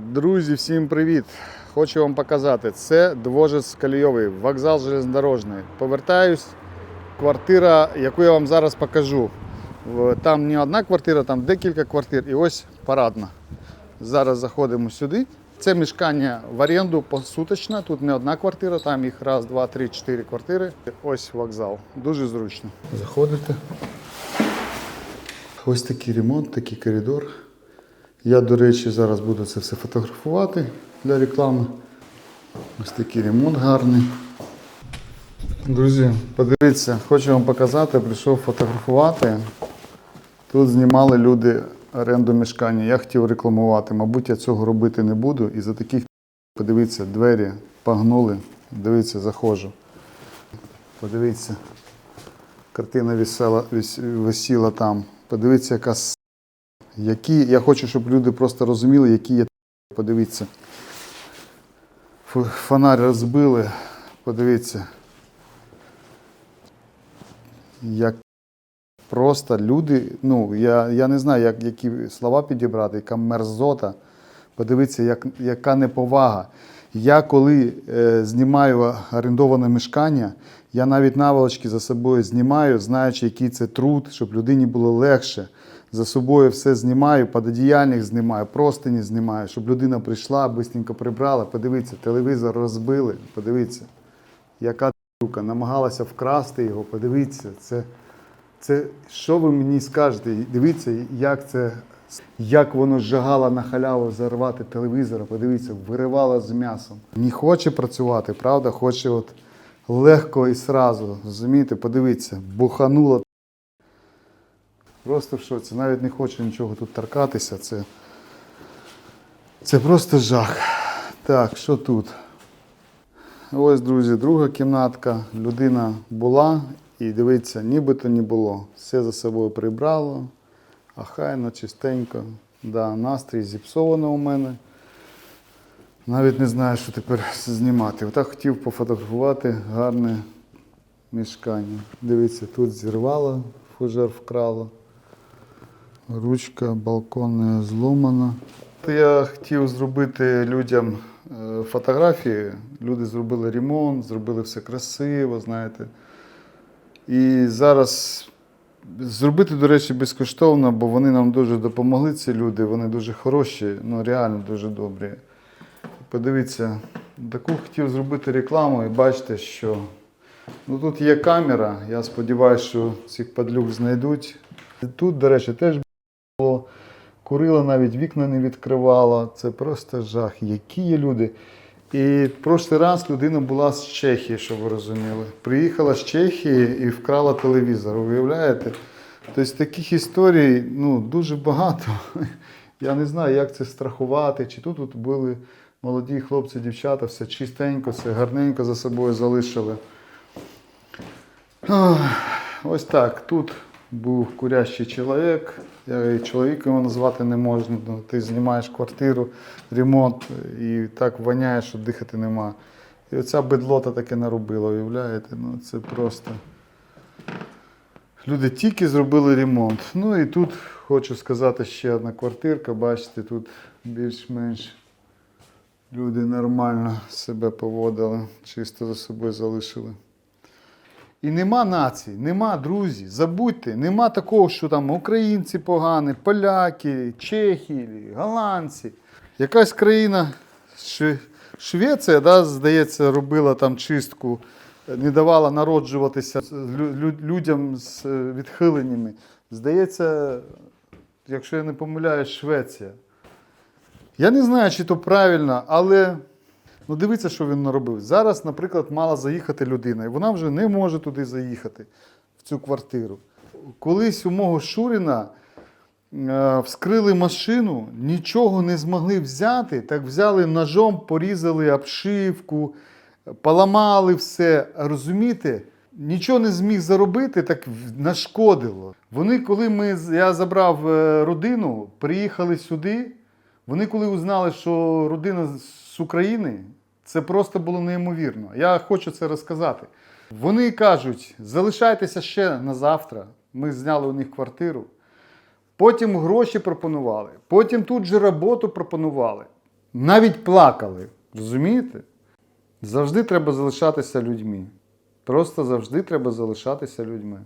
Друзі, всім привіт! Хочу вам показати. Це Двожець Кальйовий, вокзал железнодорожний. Повертаюсь. Квартира, яку я вам зараз покажу. Там не одна квартира, там декілька квартир. І ось парадна. Зараз заходимо сюди. Це мешкання в оренду посуточно. Тут не одна квартира, там їх раз, два, три, чотири квартири. Ось вокзал. Дуже зручно. Заходите. Ось такий ремонт, такий коридор. Я, до речі, зараз буду це все фотографувати для реклами. Ось такий ремонт гарний. Друзі, подивіться, хочу вам показати, прийшов фотографувати. Тут знімали люди оренду мешкання. Я хотів рекламувати. Мабуть, я цього робити не буду. І за таких, подивіться, двері погнули. Дивіться, заходжу. Подивіться. Картина висела, вис- висіла там. Подивіться, яка які. Я хочу, щоб люди просто розуміли, які є. Подивіться. Фонарь розбили. Подивіться. Як просто люди, ну, я, я не знаю, як, які слова підібрати, яка мерзота. Подивіться, як, яка неповага. Я коли е, знімаю орендоване мешкання, я навіть наволочки за собою знімаю, знаючи, який це труд, щоб людині було легше. За собою все знімаю, пододіяльник знімаю, простині знімаю, щоб людина прийшла, швидко прибрала. Подивіться, телевізор розбили. Подивіться, яка тварюка, намагалася вкрасти його. Подивіться, це, це що ви мені скажете? Дивіться, як це, як воно жагало на халяву зарвати телевізора. Подивіться, виривало з м'ясом. Не хоче працювати, правда? Хоче от легко і сразу. Розумієте, подивіться, бухануло. Просто в шоці. Навіть не хочу нічого тут торкатися. Це, це просто жах. Так, що тут? Ось, друзі, друга кімнатка. Людина була і дивіться, нібито не було. Все за собою прибрало, ахайно, чистенько. Да, настрій зіпсовано у мене. Навіть не знаю, що тепер знімати. Отак хотів пофотографувати гарне мішкання. Дивіться, тут зірвало, фужер вкрало. Ручка балконна зломана. Я хотів зробити людям е, фотографії. Люди зробили ремонт, зробили все красиво, знаєте. І зараз зробити, до речі, безкоштовно, бо вони нам дуже допомогли, ці люди. Вони дуже хороші, ну реально дуже добрі. Подивіться, таку хотів зробити рекламу і бачите, що ну, тут є камера. Я сподіваюся, що цих падлюк знайдуть. Тут, до речі, теж було. Курила навіть вікна не відкривала. Це просто жах. Які є люди. І в прошлий раз людина була з Чехії, щоб ви розуміли. Приїхала з Чехії і вкрала телевізор. Уявляєте? Тобто таких історій ну, дуже багато. Я не знаю, як це страхувати. Чи тут, тут були молоді хлопці, дівчата, все чистенько, все гарненько за собою залишили. Ось так. Тут був курящий чоловік. Я і чоловіком його назвати не можна. Ти знімаєш квартиру, ремонт і так воняє, що дихати нема. І оця бедлота таке наробила, уявляєте? Ну це просто. Люди тільки зробили ремонт. Ну і тут хочу сказати ще одна квартирка. Бачите, тут більш-менш люди нормально себе поводили, чисто за собою залишили. І нема націй, нема друзі. Забудьте, нема такого, що там українці погані, поляки, чехи, голландці. Якась країна, Швеція, да, здається, робила там чистку, не давала народжуватися лю- лю- людям з е, відхиленнями. Здається, якщо я не помиляюсь, Швеція. Я не знаю, чи то правильно, але ну дивіться, що він наробив. Зараз, наприклад, мала заїхати людина, і вона вже не може туди заїхати, в цю квартиру. Колись у мого Шуріна е, вскрили машину, нічого не змогли взяти, так взяли ножом, порізали обшивку, поламали все. Розумієте? Нічого не зміг заробити, так нашкодило. Вони, коли ми, я забрав е, родину, приїхали сюди. Вони коли узнали, що родина з України, це просто було неймовірно. Я хочу це розказати. Вони кажуть, залишайтеся ще на завтра. Ми зняли у них квартиру. потім гроші пропонували, потім тут же роботу пропонували. Навіть плакали. Розумієте? Завжди треба залишатися людьми. Просто завжди треба залишатися людьми.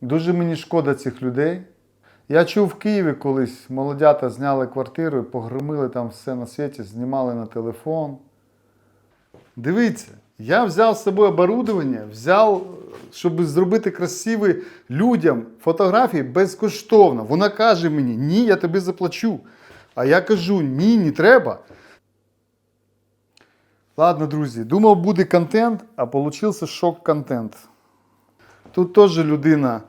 Дуже мені шкода цих людей. Я чув в Києві колись молодята зняли квартиру погромили там все на світі, знімали на телефон. Дивіться, я взяв з собою оборудовання, взяв, щоб зробити красиві людям фотографії безкоштовно. Вона каже мені, ні, я тобі заплачу. А я кажу, ні, не треба. Ладно, друзі, думав, буде контент, а получився шок-контент. Тут теж людина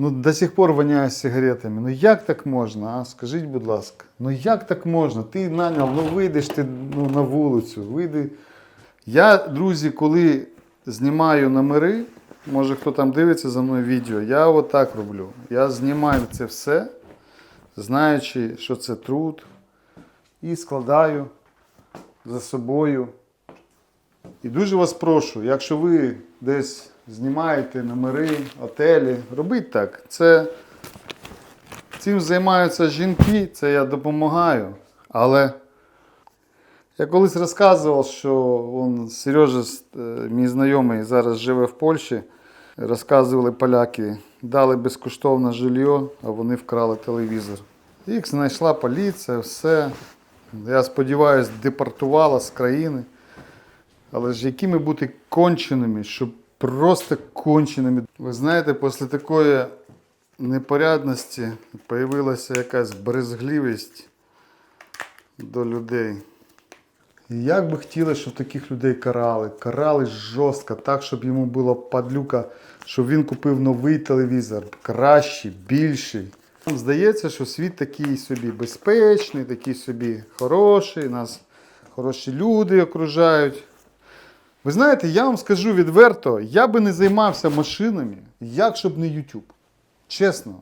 ну, до сих пор воняє сигаретами. Ну як так можна? А? Скажіть, будь ласка, ну як так можна? Ти наняв, ну вийдеш ти ну, на вулицю, вийди. Я, друзі, коли знімаю номери, може хто там дивиться за мною відео, я отак роблю. Я знімаю це все, знаючи, що це труд, і складаю за собою. І дуже вас прошу, якщо ви десь знімаєте номери, отелі, робіть так. Це цим займаються жінки, це я допомагаю. Але я колись розказував, що он, Сережа, е, мій знайомий, зараз живе в Польщі. Розказували поляки, дали безкоштовне жилье, а вони вкрали телевізор. Їх знайшла поліція, все. Я сподіваюся, депортувала з країни. Але ж якими бути конченими, щоб просто конченими. Ви знаєте, після такої непорядності появилася якась брезгливість до людей. І як би хотіли, щоб таких людей карали. Карали жорстко, так, щоб йому було падлюка, щоб він купив новий телевізор, кращий, більший. Нам здається, що світ такий собі безпечний, такий собі хороший, нас хороші люди окружають. Ви знаєте, я вам скажу відверто, я би не займався машинами, якщо б не YouTube. Чесно.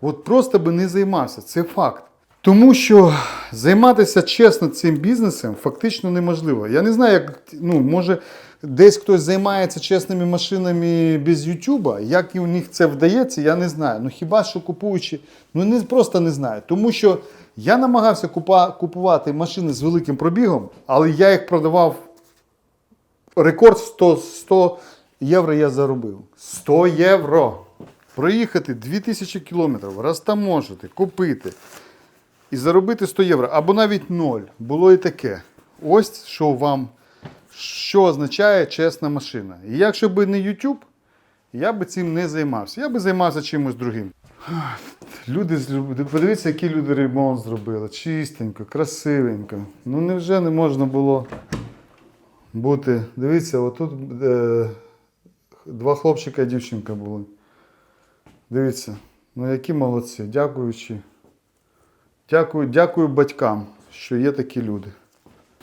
От просто би не займався, це факт. Тому що займатися чесно цим бізнесом фактично неможливо. Я не знаю, як ну, може десь хтось займається чесними машинами без Ютуба. Як і у них це вдається, я не знаю. Ну хіба що купуючи, ну не просто не знаю. Тому що я намагався купа, купувати машини з великим пробігом, але я їх продавав рекорд 100, 100 євро я заробив. 100 євро. Проїхати 2000 кілометрів, розтаможити, купити і заробити 100 євро, або навіть 0. Було і таке. Ось що вам, що означає чесна машина. І якщо б не YouTube, я би цим не займався. Я би займався чимось другим. Люди, подивіться, які люди ремонт зробили. Чистенько, красивенько. Ну невже не можна було бути. Дивіться, отут е, два хлопчика і дівчинка були. Дивіться, ну які молодці, дякуючи. Дякую, дякую батькам, що є такі люди.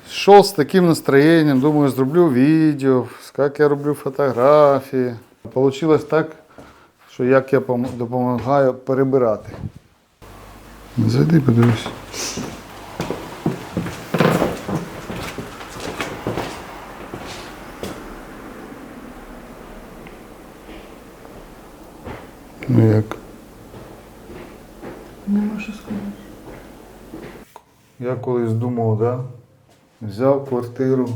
Йшов з таким настроєнням, думаю, зроблю відео, як я роблю фотографії. Получилось так, що як я допомагаю перебирати. Зайди, подивись. Ну як? Нема що сказати. Я колись думав, да? взяв квартиру,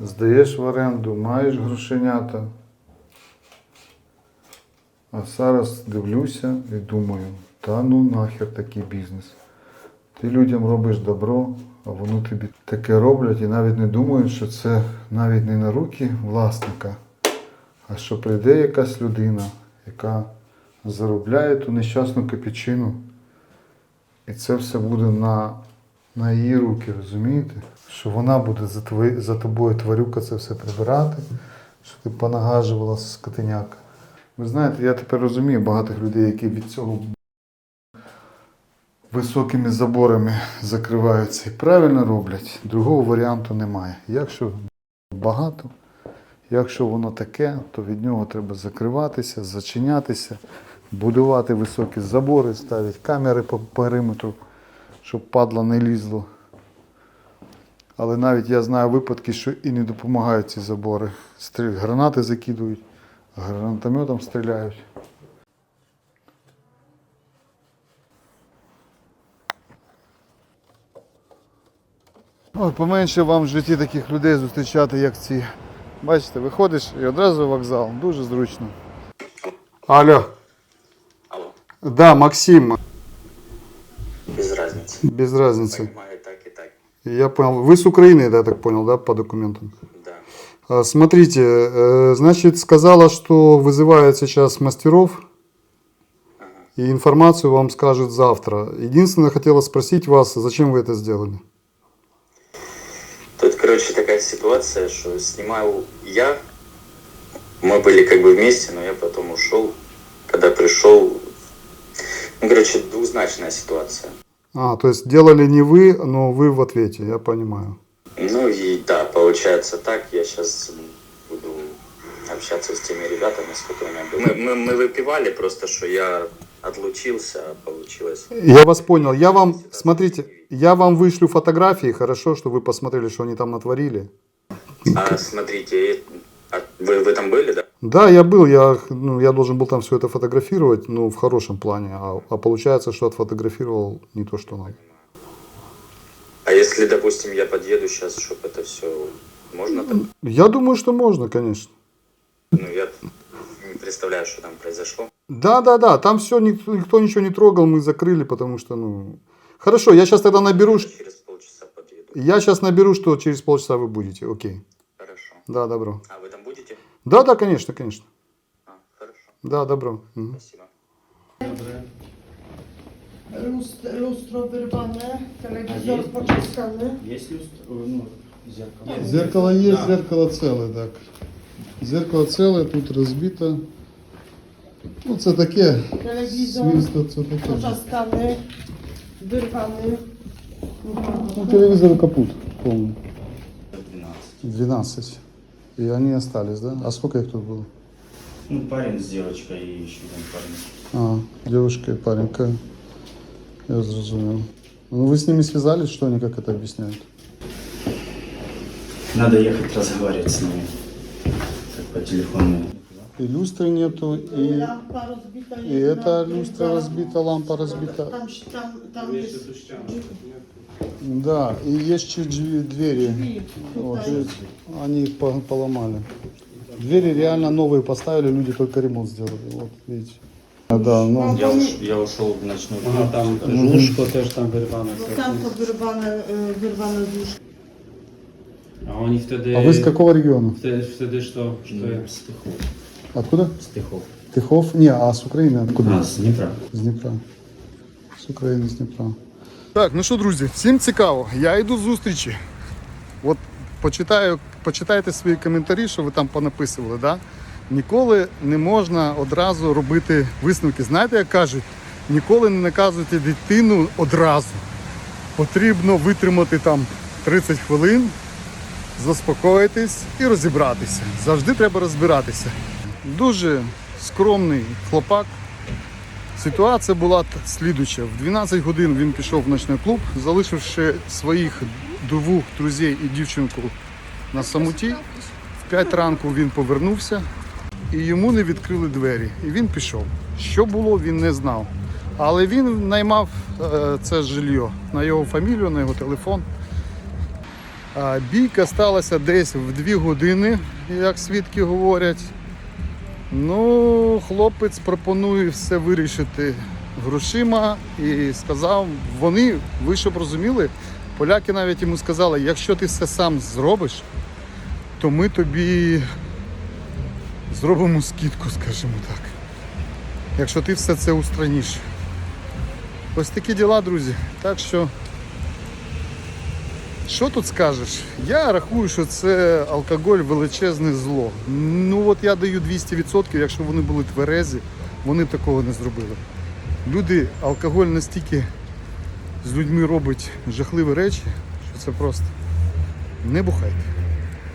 здаєш в оренду, маєш грошенята. А зараз дивлюся і думаю, та ну нахер такий бізнес. Ти людям робиш добро, а вони тобі таке роблять і навіть не думають, що це навіть не на руки власника, а що прийде якась людина, яка заробляє ту нещасну копійчину. І це все буде на, на її руки, розумієте? Що вона буде за, твої, за тобою тварюка це все прибирати, що ти понагажувала скотиняка. Ви знаєте, я тепер розумію багатих людей, які від цього високими заборами закриваються і правильно роблять. Другого варіанту немає. Якщо багато, якщо воно таке, то від нього треба закриватися, зачинятися, будувати високі забори, ставити камери по периметру, щоб падла не лізло. Але навіть я знаю випадки, що і не допомагають ці забори. Стріль, гранати закидують, гранатометом стріляють. Ой, Поменше вам в житті таких людей зустрічати, як ці. Бачите, виходиш і одразу вокзал. Дуже зручно. Алло. Да, Максим. без разницы. Без разницы. Понимаю, так и так. Я понял. Вы с Украины, да, я так понял, да, по документам? Да. А, Смотрите, э, значит, сказала, что вызывает сейчас мастеров. И информацию вам скажет завтра. Единственное, хотела спросить вас, зачем вы это сделали? Тут, короче, такая ситуация, что снимал я. Мы были как бы вместе, но я потом ушел. Когда пришел, ну, короче, двузначная ситуация. А, то есть делали не вы, но вы в ответе, я понимаю. Ну и да, получается так. Я сейчас буду общаться с теми ребятами, с которыми я был. Мы, мы, мы выпивали просто, что я отлучился, а получилось. Я вас понял. Я вам, смотрите, я вам вышлю фотографии, хорошо, что вы посмотрели, что они там натворили. А смотрите, а вы, вы там были, да? Да, я был, я, ну, я должен был там все это фотографировать, ну, в хорошем плане, а, а получается, что отфотографировал не то, что надо. А если, допустим, я подъеду сейчас, чтобы это все можно так? Я думаю, что можно, конечно. Ну, я не представляю, что там произошло. Да, да, да, там все, никто, никто ничего не трогал, мы закрыли, потому что, ну... Хорошо, я сейчас тогда наберу, Через полчаса подъеду. я сейчас наберу, что через полчаса вы будете, окей. Хорошо. Да, добро. А вы там? Да, да, конечно, конечно. А, хорошо. Да, добро. Мгм. Спасибо. Lustro, lustro wyrwane, telewizor pociskany. Есть люстра, ну, зеркало. Зеркало есть, Да. зеркало целое, так. Зеркало целое, тут розбито. Ну, це таке. Telewizor Свинство це таке. poczaskany, wyrwany. Ну, телевизор капут полный. 12. 12. И они остались, да? А сколько их тут было? Ну, парень с девочкой и еще один парень. А, девушка и парень. Ка- Я зрозумел. Ну, вы с ними связались, что они как это объясняют? Надо ехать разговаривать с ними. Как по телефону. И люстры нету, и, rozbita и эта люстра разбита, лампа разбита. Tam, tam, tam jest Да, и есть чуть дв- двери. drzwi Вот, tutaj. видите, они их по- поломали. Двери реально новые поставили, люди только ремонт сделали. Вот, видите. А, да, ну, Я, уш, я ушел в ночной Ага, клуб. там скажу. łóżko też tam wyrwane. Bo tam to wyrwane, y, wyrwane z łóżka. A oni wtedy... а вы с какого региона? Wtedy, wtedy что, что Ну, я... С Тыхов. Откуда? С Тыхов. Тихов? Не, а с Украины откуда? А, с Днепра. З Дніпра. З України, з Дніпра. Так, ну що, друзі, всім цікаво. Я йду з зустрічі. От почитаю, почитайте свої коментарі, що ви там понаписували. Да? Ніколи не можна одразу робити висновки. Знаєте, як кажуть, ніколи не наказуйте дитину одразу. Потрібно витримати там 30 хвилин, заспокоїтись і розібратися. Завжди треба розбиратися. Дуже скромний хлопак. Ситуація була слідуча. В 12 годин він пішов в ночний клуб, залишивши своїх двох друзів і дівчинку на самоті. В 5 ранку він повернувся і йому не відкрили двері. І він пішов. Що було, він не знав. Але він наймав е, це жилье на його фамілію, на його телефон. Бійка сталася десь в 2 години, як свідки говорять. Ну, хлопець пропонує все вирішити грошима і сказав, вони, ви щоб розуміли, поляки навіть йому сказали, якщо ти все сам зробиш, то ми тобі зробимо скидку, скажімо так. Якщо ти все це устраниш. Ось такі діла, друзі. Так що, що тут скажеш? Я рахую, що це алкоголь величезне зло. Ну от я даю 200%, якщо вони були тверезі, вони такого не зробили. Люди, алкоголь настільки з людьми робить жахливі речі, що це просто не бухайте.